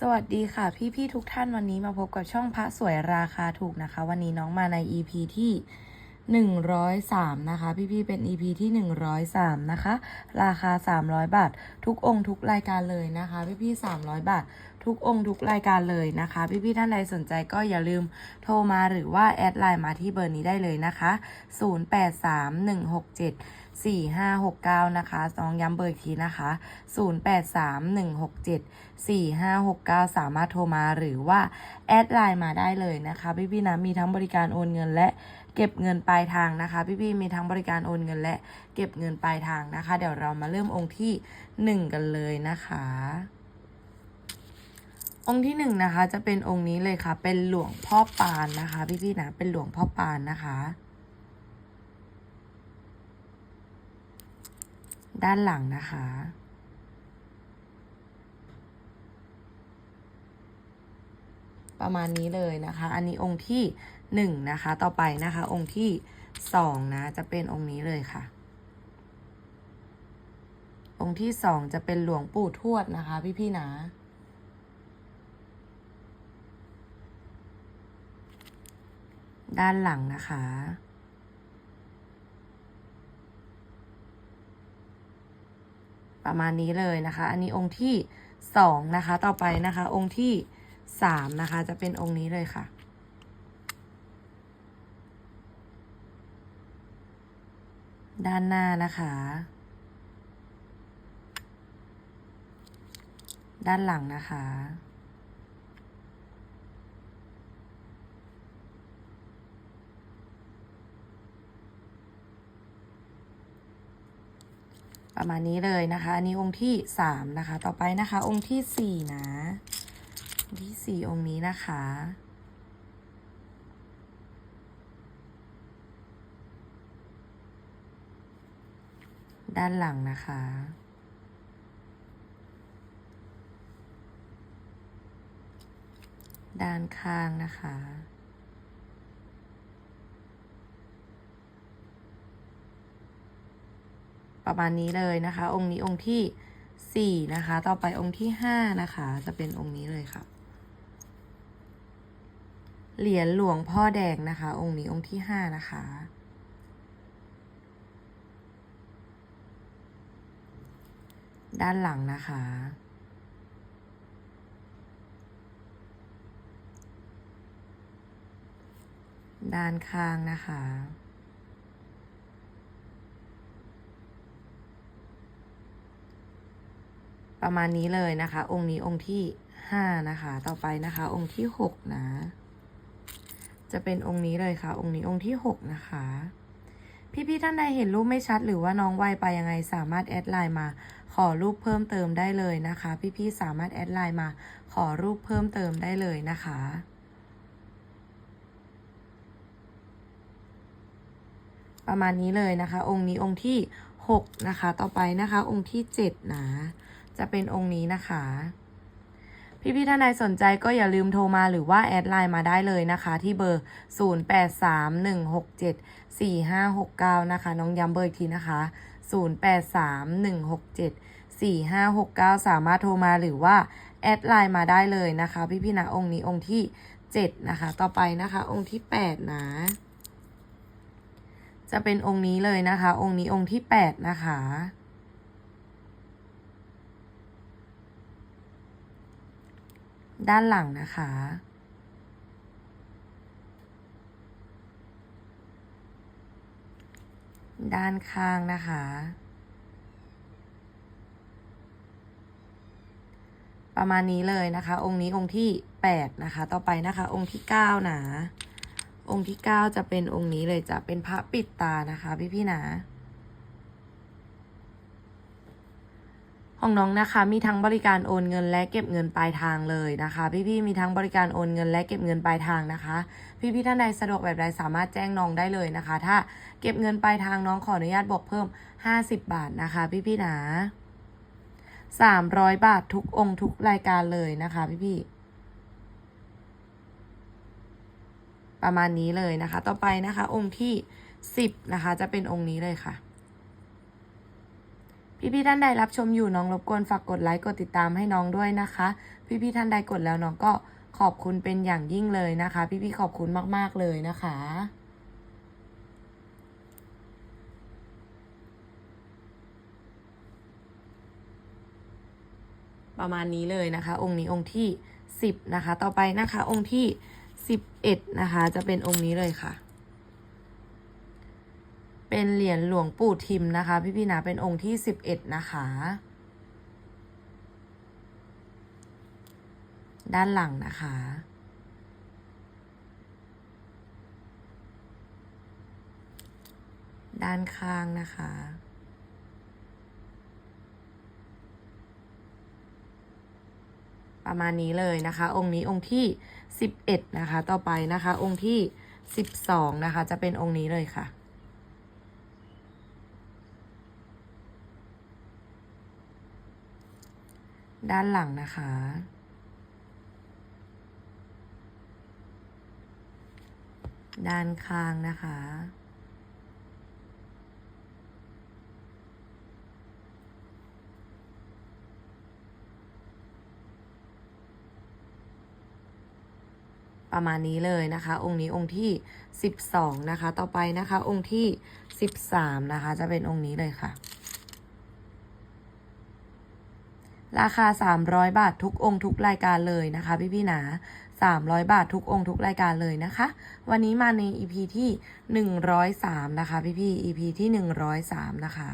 สวัสดีค่ะพี่ๆทุกท่านวันนี้มาพบกับช่องพระสวยราคาถูกนะคะ วันนี้น้องมาใน EP ที่ 103 นะคะ พี่ๆเป็น EP ที่ 103 นะคะ ราคา 300 บาท ทุกองค์ทุกรายการเลยนะคะ พี่ๆ300 บาท ทุกองค์ทุกรายการเลยนะคะ พี่ๆท่านใดสนใจก็อย่าลืมโทรมาหรือว่าแอดไลน์มาที่เบอร์นี้ได้เลยนะคะ 083167 4569 นะคะน้องย้ำเบอร์อีกทีนะคะ 083167 4569 สามารถโทรมาหรือว่า แอดไลน์มาได้เลยนะคะพี่ๆนะมีทั้งบริการโอนเงินและเก็บเงินปลายทางนะคะ พี่ๆมีทั้งบริการโอนเงินและเก็บเงินปลายทางนะคะ เดี๋ยวเรามาเริ่มองค์ที่ 1 กันเลยนะคะองค์ที่หนึ่งนะคะจะเป็นองค์นี้เลยค่ะ เป็นหลวงพ่อปานนะคะ พี่ๆนะเป็นหลวงพ่อปานนะคะ ด้านหลังนะคะ ประมาณนี้เลยนะคะ อันนี้องค์ที่หนึ่งนะคะ ต่อไปนะคะ องค์ที่สองนะ จะเป็นองค์นี้เลยค่ะ องค์ที่สองจะเป็นหลวงปู่ทวดนะคะ พี่ๆนะด้านหลังนะคะ ประมาณนี้เลยนะคะ อันนี้องค์ที่สองนะคะ ต่อไปนะคะ องค์ที่สามนะคะ จะเป็นองค์นี้เลยค่ะ ด้านหน้านะคะ ด้านหลังนะคะ ประมาณนี้เลยนะคะ อันนี้องค์ที่สามนะคะ ต่อไปนะคะ องค์ที่สี่นะที่สี่องค์นี้นะคะ ด้านหลังนะคะด้านข้างนะคะ ประมาณนี้เลยนะคะ องค์นี้องค์ที่สี่นะคะ ต่อไปองค์ที่ห้านะคะ จะเป็นองค์นี้เลยค่ะ เหรียญหลวงพ่อแดงนะคะ องค์นี้องค์ที่ห้านะคะด้านหลังนะคะ ด้านข้างนะคะ ประมาณนี้เลยนะคะ องค์นี้องค์ที่ห้านะคะ ต่อไปนะคะ องค์ที่หกนะ จะเป็นองค์นี้เลยค่ะ องค์นี้องค์ที่หกนะคะ พี่ๆท่านใดเห็นรูปไม่ชัด หรือว่าน้องไวไปยังไงสามารถแอดไลน์มาขอรูปเพิ่มเติมได้เลยนะคะ พี่ๆสามารถแอดไลน์มา ขอรูปเพิ่มเติมได้เลยนะคะประมาณนี้เลยนะคะ องค์นี้องค์ที่หกนะคะ ต่อไปนะคะ องค์ที่เจ็ดนะ จะเป็นองค์นี้นะคะ พี่ๆท่านใดสนใจก็อย่าลืมโทรมาหรือว่าแอดไลน์มาได้เลยนะคะ ที่เบอร์ 0831674569 นะคะ น้องย้ำเบอร์อีกทีนะคะ 0831674569 สามารถโทรมาหรือว่าแอดไลน์มาได้เลยนะคะ พี่ๆนะองค์นี้องค์ที่ 7 นะคะ ต่อไปนะคะ องค์ที่ 8 นะ จะเป็นองค์นี้เลยนะคะ องค์นี้องค์ที่ 8 นะคะ ด้านหลังนะคะ ด้านข้างนะคะ ประมาณนี้เลยนะคะ องค์นี้องค์ที่แปดนะคะ ต่อไปนะคะ องค์ที่เก้านะองค์ที่เก้าจะเป็นองค์นี้เลยจะเป็นพระปิดตานะคะ พี่พี่นะ ของน้องนะคะ มีทั้งบริการโอนเงินและเก็บเงินปลายทางเลยนะคะ พี่ๆมีทั้งบริการโอนเงินและเก็บเงินปลายทางนะคะ พี่ๆท่านใดสะดวกแบบใดสามารถแจ้งน้องได้เลยนะคะ ถ้าเก็บเงินปลายทางน้องขออนุญาตบอกเพิ่ม 50 บาทนะคะ พี่ๆนะ300 บาททุกองค์ทุกรายการเลยนะคะ พี่ๆประมาณนี้เลยนะคะ ต่อไปนะคะ องค์ที่ 10 นะคะ จะเป็นองค์นี้เลยค่ะ พี่ๆท่านใดรับชมอยู่น้องรบกวนฝากกดไลค์กดติดตามให้น้องด้วยนะคะ พี่ๆท่านใดกดแล้วน้องก็ขอบคุณเป็นอย่างยิ่งเลยนะคะ พี่ๆขอบคุณมากๆเลยนะคะประมาณนี้เลยนะคะ องค์นี้องค์ที่สิบนะคะ ต่อไปนะคะ องค์ที่สิบเอ็ดนะคะ จะเป็นองค์นี้เลยค่ะ เป็นเหรียญหลวงปู่ทิมนะคะ พี่พี่นะเป็นองค์ที่สิบเอ็ดนะคะ ด้านหลังนะคะด้านข้างนะคะ ประมาณนี้เลยนะคะ องค์นี้องค์ที่สิบเอ็ดนะคะ ต่อไปนะคะ องค์ที่สิบสองนะคะ จะเป็นองค์นี้เลยค่ะ ด้านหลังนะคะ ด้านข้างนะคะ ประมาณนี้เลยนะคะ องค์นี้องค์ที่ 12 นะคะ ต่อไปนะคะ องค์ที่ 13 นะคะ จะเป็นองค์นี้เลยค่ะ ราคา 300 บาททุกองค์ทุกรายการเลยนะคะ พี่พี่ๆนะ300 บาททุกองค์ทุกรายการเลยนะคะ วันนี้มาใน EP ที่ 103 นะคะ พี่พี่ EP ที่ 103 นะคะ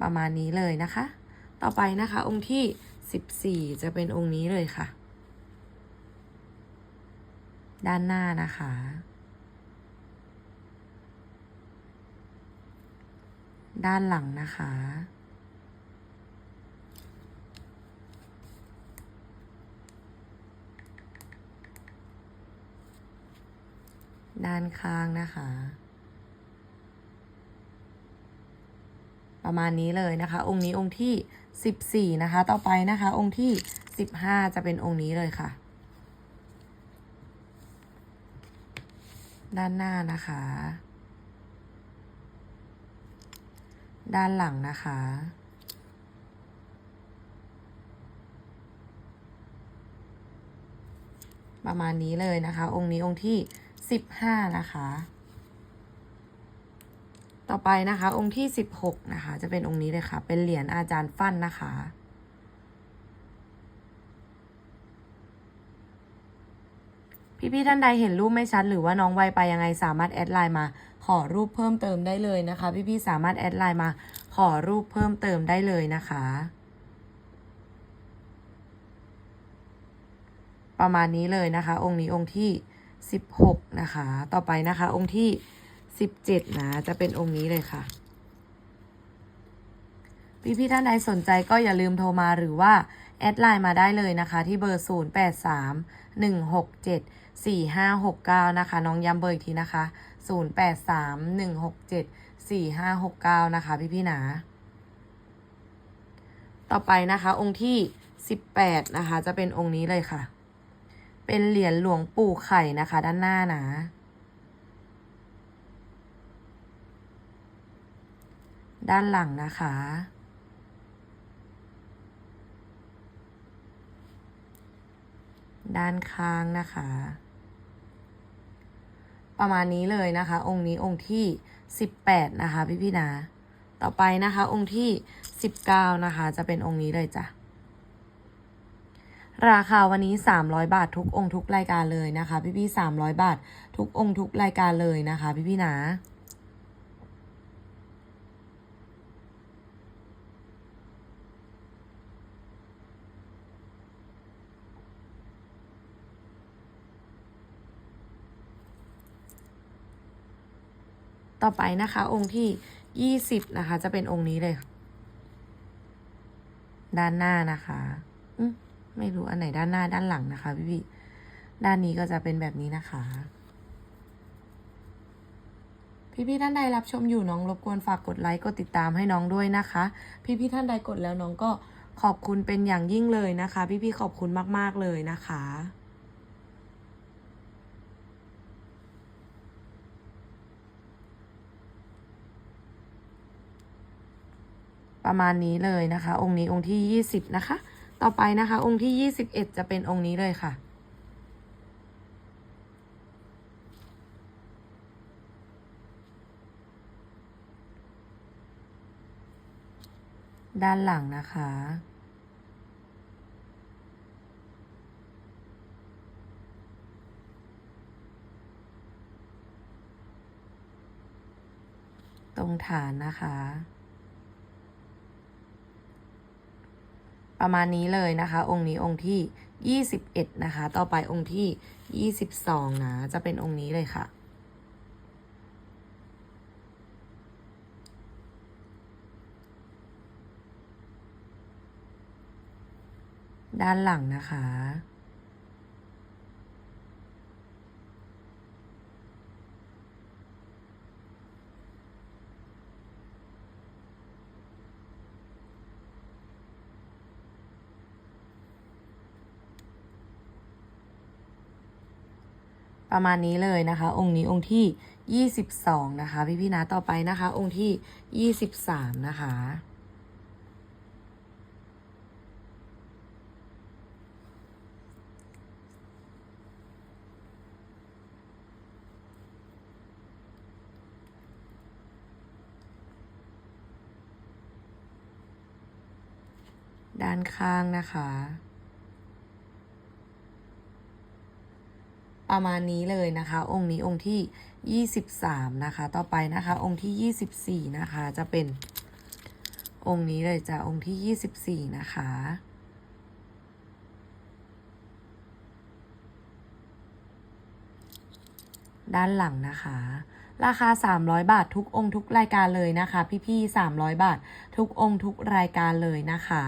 ประมาณนี้เลยนะคะ ต่อไปนะคะ องค์ที่ 14 จะเป็นองค์นี้เลยค่ะ ด้านหน้านะคะด้านหลังนะคะ ด้านข้างนะคะ ประมาณนี้เลยนะคะ องค์นี้องค์ที่14นะคะ ต่อไปนะคะ องค์ที่15จะเป็นองค์นี้เลยค่ะ ด้านหน้านะคะ ด้านหลังนะคะประมาณนี้เลยนะคะ องค์นี้องค์ที่ สิบห้านะคะ ต่อไปนะคะ องค์ที่สิบหกนะคะ จะเป็นองค์นี้เลยค่ะ เป็นเหรียญอาจารย์ฟั่นนะคะ พี่ๆท่านใดเห็นรูปไม่ชัดหรือว่าน้องไวไปยังไงสามารถแอดไลน์มาขอรูปเพิ่มเติมได้เลยนะคะ พี่ๆสามารถแอดไลน์มาขอรูปเพิ่มเติมได้เลยนะคะ ประมาณนี้เลยนะคะ องค์นี้องค์ที่ สิบหกนะคะ ต่อไปนะคะ องค์ที่สิบเจ็ดนะ จะเป็นองค์นี้เลยค่ะ พี่พี่ๆท่านใดสนใจก็อย่าลืมโทรมาหรือว่า แอดไลน์มาได้เลยนะคะ ที่เบอร์ 0 8 3 1 6 7 4 5 6 9 นะคะ น้องย้ำเบอร์อีกทีนะคะ 0 8 3 1 6 7 4 5 6 9 นะคะ พี่พี่ๆนะต่อไปนะคะ องค์ที่ 18 นะคะ จะเป็นองค์นี้เลยค่ะ เป็นเหรียญหลวงปู่ไข่นะคะ ด้านหน้านะ ด้านหลังนะคะ ด้านข้างนะคะ ประมาณนี้เลยนะคะ องค์นี้องค์ที่18นะคะ พี่พี่นะต่อไปนะคะ องค์ที่19นะคะ จะเป็นองค์นี้เลยจ้ะ ราคาวันนี้ 300 บาททุกองค์ทุกรายการเลยนะคะ พี่พี่ๆ300 บาท ทุกองค์ทุกรายการเลยนะคะ พี่พี่ๆนะต่อไปนะคะ องค์ที่20นะคะ จะเป็นองค์นี้เลย ด้านหน้านะคะอืม ไม่รู้อันไหนด้านหน้าด้านหลังนะคะพี่พี่ด้านนี้ก็จะเป็นแบบนี้นะคะ พี่พี่ท่านใดรับชมอยู่น้องรบกวนฝากกดไลค์กดติดตามให้น้องด้วยนะคะ พี่พี่ท่านใดกดแล้วน้องก็ขอบคุณเป็นอย่างยิ่งเลยนะคะ พี่พี่ขอบคุณมาก ๆ เลยนะคะประมาณนี้เลยนะคะ องค์นี้องค์ที่ 20 นะคะ ต่อไปนะคะ องค์ที่ยี่สิบเอ็ดจะเป็นองค์นี้เลยค่ะ ด้านหลังนะคะตรงฐานนะคะ ประมาณนี้เลยนะคะ องค์นี้องค์ที่ 21 นะคะ ต่อไปองค์ที่ 22 นะ จะเป็นองค์นี้เลยค่ะด้านหลังนะคะ ประมาณนี้เลยนะคะ องค์นี้องค์ที่ 22 นะคะ พี่พี่นะต่อไปนะคะ องค์ที่ 23 นะคะ ด้านข้างนะคะ ประมาณนี้เลยนะคะ องค์นี้องค์ที่ 23 นะคะ ต่อไปนะคะ องค์ที่ 24 นะคะ จะเป็นองค์นี้เลยจ้ะองค์ที่ 24 นะคะด้านหลังนะคะ ราคา 300 บาททุกองค์ทุกรายการเลยนะคะ พี่ๆ300 บาท ทุกองค์ทุกรายการเลยนะคะ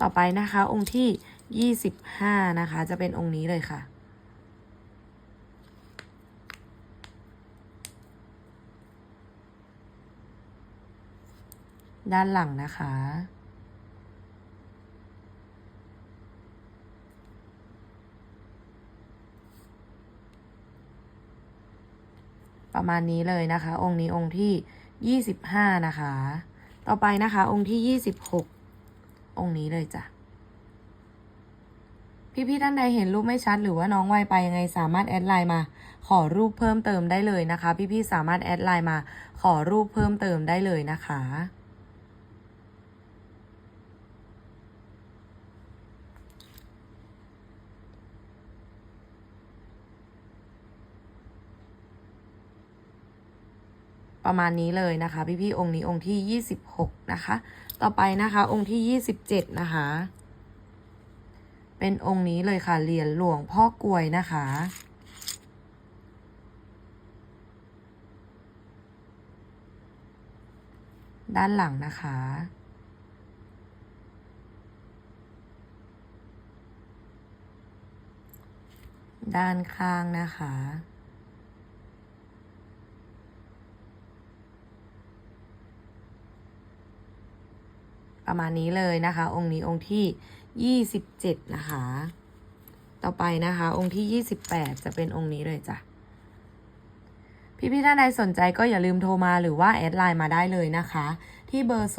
ต่อไปนะคะองค์ที่ 25นะคะ จะเป็นองค์นี้เลยค่ะ ด้านหลังนะคะ ประมาณนี้เลยนะคะ องค์นี้องค์ที่25นะคะ ต่อไปนะคะ องค์ที่26องค์นี้เลยจ้ะ พี่ๆท่านใดเห็นรูปไม่ชัด หรือว่าน้องไวไปยังไงสามารถแอดไลน์มา ขอรูปเพิ่มเติมได้เลยนะคะ พี่ๆสามารถแอดไลน์มา ขอรูปเพิ่มเติมได้เลยนะคะประมาณนี้เลยนะคะ พี่ๆองค์นี้องค์ที่ 26 นะคะ ต่อไปนะคะองค์ที่ 27 นะคะ เป็นองค์นี้เลยค่ะเหรียญหลวงพ่อกลวยนะคะ ด้านหลังนะคะด้านข้างนะคะ ประมาณนี้เลยนะคะ องค์นี้องค์ที่ 27นะคะ ต่อไปนะคะ องค์ที่28จะเป็นองค์นี้เลยจ้ะ พี่พี่ท่านใดสนใจก็อย่าลืมโทรมาหรือว่าแอดไลน์มาได้เลยนะคะ ที่เบอร์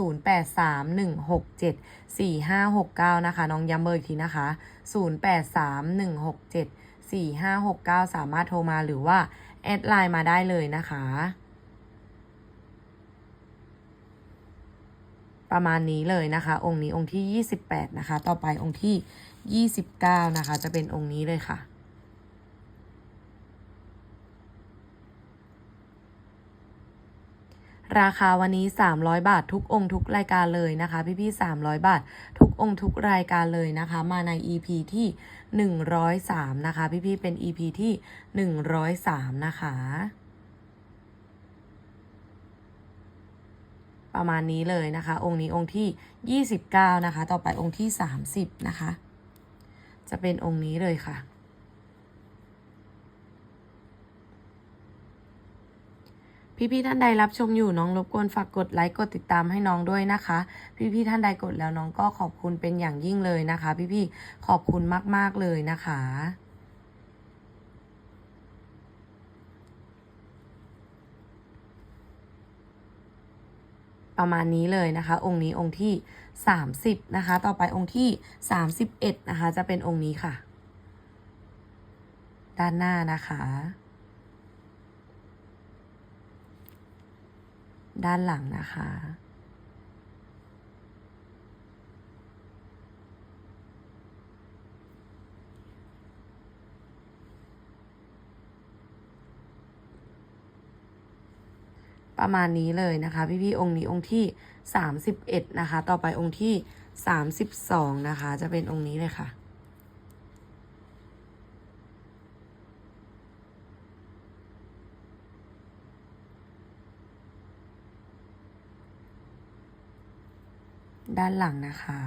0831674569 นะคะ น้องย้ำเบอร์อีกทีนะคะ 0831674569 สามารถโทรมาหรือว่าแอดไลน์มาได้เลยนะคะ ประมาณนี้เลยนะคะ องค์นี้องค์ที่ 28 นะคะ ต่อไปองค์ที่ 29 นะคะ จะเป็นองค์นี้เลยค่ะ ราคาวันนี้ 300 บาททุกองค์ทุกรายการเลยนะคะ พี่ๆ300 บาท ทุกองค์ทุกรายการเลยนะคะ มาใน EP ที่ 103 นะคะ พี่ๆเป็น EP ที่ 103 นะคะ ประมาณนี้เลยนะคะ องค์นี้องค์ที่ 29 นะคะ ต่อไปองค์ที่ 30 นะคะ จะเป็นองค์นี้เลยค่ะ พี่ๆท่านใดรับชมอยู่น้องรบกวนฝากกดไลค์กดติดตามให้น้องด้วยนะคะ พี่ๆท่านใดกดแล้วน้องก็ขอบคุณเป็นอย่างยิ่งเลยนะคะ พี่ๆขอบคุณมากๆเลยนะคะ ประมาณนี้เลยนะคะ องค์นี้องค์ที่ 30 นะคะ ต่อไปองค์ที่ 31 นะคะ จะเป็นองค์นี้ค่ะ ด้านหน้านะคะ ด้านหลังนะคะ ประมาณนี้เลยนะคะ พี่ๆองค์นี้องค์ที่ 31 นะคะ ต่อไปองค์ที่ 32 นะคะ จะเป็นองค์นี้เลยค่ะด้านหลังนะคะ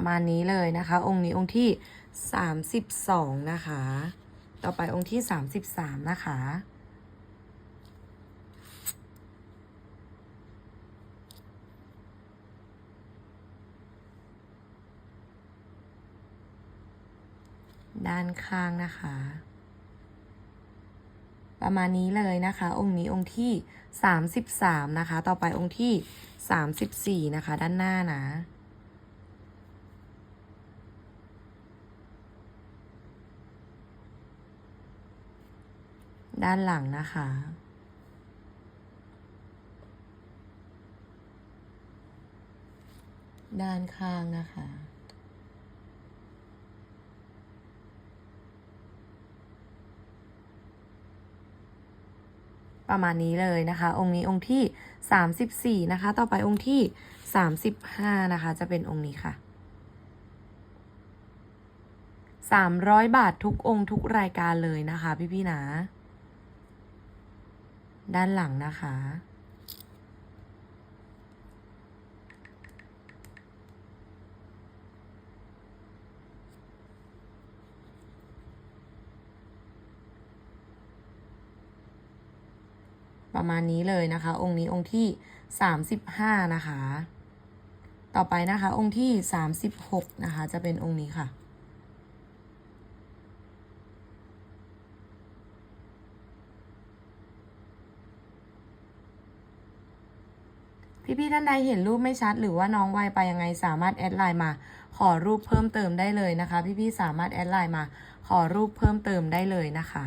ประมาณนี้เลยนะคะ องค์นี้องค์ที่ 32 นะคะ ต่อไปองค์ที่ 33 นะคะด้านข้างนะคะ ประมาณนี้เลยนะคะ องค์นี้องค์ที่ 33 นะคะ ต่อไปองค์ที่ 34 นะคะ ด้านหน้านะ ด้านหลังนะคะ ด้านข้างนะคะ ประมาณนี้เลยนะคะ องค์นี้องค์ที่ 34 นะคะ ต่อไปองค์ที่ 35 นะคะ จะเป็นองค์นี้ค่ะ300 บาททุกองค์ทุกรายการเลยนะคะ พี่ๆนะ ด้านหลังนะคะ ประมาณนี้เลยนะคะ องค์นี้องค์ที่ 35 นะคะ ต่อไปนะคะองค์ที่ 36 นะคะ จะเป็นองค์นี้ค่ะ พี่ๆท่านใดเห็นรูปไม่ชัด หรือว่าน้องไวไปยังไงสามารถแอดไลน์มา ขอรูปเพิ่มเติมได้เลยนะคะ พี่ๆสามารถแอดไลน์มา ขอรูปเพิ่มเติมได้เลยนะคะ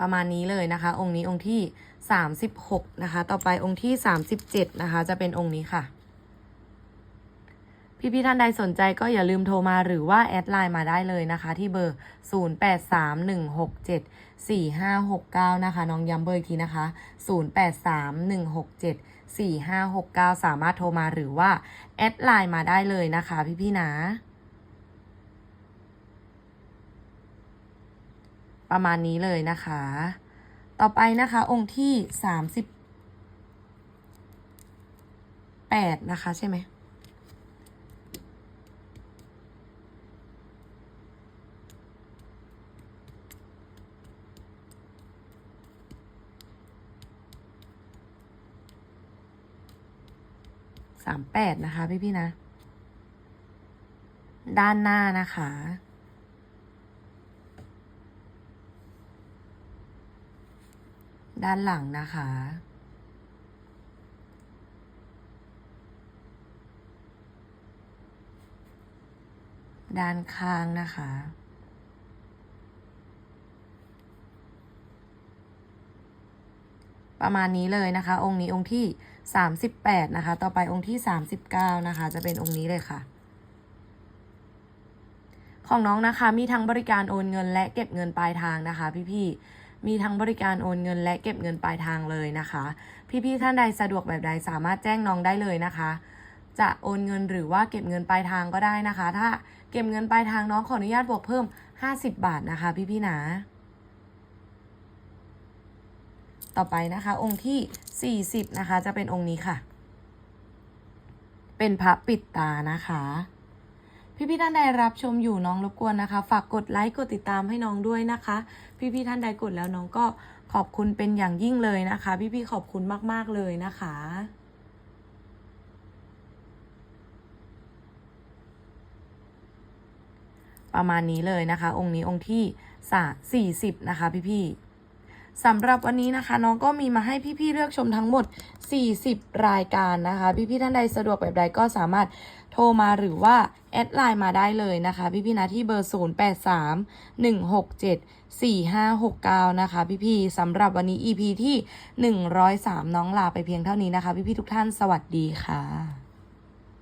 ประมาณนี้เลยนะคะ องค์นี้องค์ที่ 36 นะคะ ต่อไปองค์ที่ 37 นะคะ จะเป็นองค์นี้ค่ะ พี่ๆท่านใดสนใจก็อย่าลืมโทรมาหรือว่าแอดไลน์มาได้เลยนะคะ ที่เบอร์ 0831674569 นะคะ น้องย้ำเบอร์อีกทีนะคะ 0831674569 สามารถโทรมาหรือว่าแอดไลน์มาได้เลยนะคะ พี่ๆนะประมาณนี้เลยนะคะ ต่อไปนะคะ องค์ที่สามสิบแปดนะคะใช่ไหม สามแปดนะคะพี่ๆนะ ด้านหน้านะคะ ด้านหลังนะคะด้านข้างนะคะ ประมาณนี้เลยนะคะ องค์นี้องค์ที่ 38 นะคะ ต่อไปองค์ที่ 39 นะคะ จะเป็นองค์นี้เลยค่ะ ของน้องนะคะมีทั้งบริการโอนเงินและเก็บเงินปลายทางนะคะ พี่ๆมีทั้งบริการโอนเงินและเก็บเงินปลายทางเลยนะคะ พี่ๆท่านใดสะดวกแบบใดสามารถแจ้งน้องได้เลยนะคะจะโอนเงินหรือว่าเก็บเงินปลายทางก็ได้นะคะ ถ้าเก็บเงินปลายทางน้องขออนุญาตบวกเพิ่ม 50 บาทนะคะ พี่ๆนะ ต่อไปนะคะองค์ที่ 40 นะคะ จะเป็นองค์นี้ค่ะ เป็นพระปิดตานะคะ พี่ๆท่านใดรับชมอยู่น้องรบกวนนะคะ ฝากกดไลค์กดติดตามให้น้องด้วยนะคะ พี่ๆท่านใดกดแล้วน้องก็ขอบคุณเป็นอย่างยิ่งเลยนะคะ พี่ๆขอบคุณมาก ๆ เลยนะคะประมาณนี้เลยนะคะ องค์นี้องค์ที่สสี่สิบนะคะ พี่ๆ สำหรับวันนี้นะคะน้องก็มีมาให้พี่ๆเลือกชมทั้งหมด 40 รายการนะคะ พี่ๆท่านใดสะดวกแบบใดก็สามารถโทรมาหรือว่า แอดไลน์มาได้เลยนะคะ พี่ๆนะที่เบอร์ 083 167 4569 นะคะ พี่ๆสำหรับวันนี้ EP ที่ 103 น้องลาไปเพียงเท่านี้นะคะ พี่ๆทุกท่านสวัสดีค่ะ